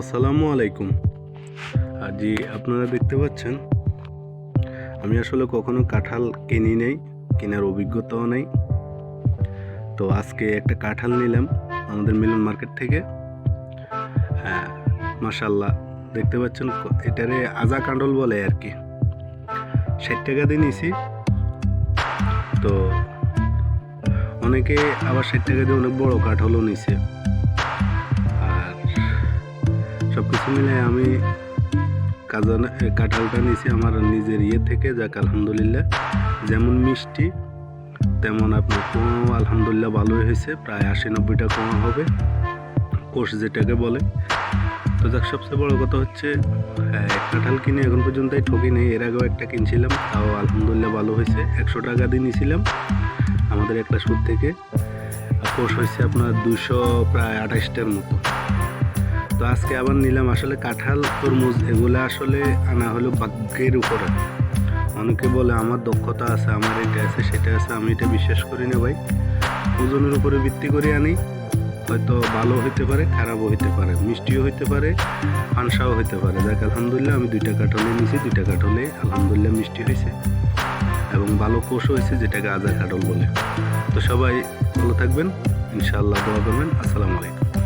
আসসালামু আলাইকুম। জি আপনারা দেখতে পাচ্ছেন, আমি আসলে কখনো কাঁঠাল কিনি নেই, কেনার অভিজ্ঞতাও নেই। তো আজকে একটা কাঁঠাল নিলাম আমাদের মিলন মার্কেট থেকে। হ্যাঁ মাশাল্লাহ দেখতে পাচ্ছেন, এটারে আজা কাঁডল বলে আর কি। ষাট টাকা দিয়ে নিছি। তো অনেকে আবার ষাট টাকা দিয়ে অনেক বড় কাঁঠালও নিছে। সব কিছু মিলে আমি কাজানা কাঁঠালটা নিয়েছি আমার নিজের ইয়ে থেকে, যাক, আলহামদুলিল্লাহ। যেমন মিষ্টি, তেমন আপনার কোয়াও আলহামদুলিল্লাহ ভালোই হয়েছে, প্রায় আশি নব্বইটা কোয়া হবে, কোষ যেটাকে বলে। তো যাক, সবচেয়ে বড় কথা হচ্ছে কাঁঠাল কিনে এখন পর্যন্ত ঠকি নেই, এর আগেও একটা কিনছিলাম, তাও আলহামদুলিল্লাহ ভালো হয়েছে। একশো টাকা দিয়ে নিয়েছিলাম, আমাদের একটা সুদ থেকে কোষ হয়েছে আপনার দুশো প্রায় আঠাশটার মতো। তো আজকে আবার নিলাম আসলে কাঁঠাল, তরমুজ, এগুলো আসলে আনা হলো ভাগ্যের উপরে। অনেকে বলে, আমার দক্ষতা আছে, আমার এটা আছে, সেটা আছে। আমি এটা বিশ্বাস করি না ভাই। ওজনের উপরে ভিত্তি করে আনি। হয়তো ভালো হইতে পারে, খারাপও হইতে পারে, মিষ্টিও হইতে পারে ফানসাও হইতে পারে। যাক, আলহামদুলিল্লাহ, আমি দুইটা কাঠলে নিয়েছি দুইটা কাঠলে আলহামদুলিল্লাহ মিষ্টি হয়েছে এবং ভালো কোষও হয়েছে যেটাকে আজা কাঠল বলে। তো সবাই ভালো থাকবেন, ইনশাআল্লাহ দোয়া করবেন। আসসালামু আলাইকুম।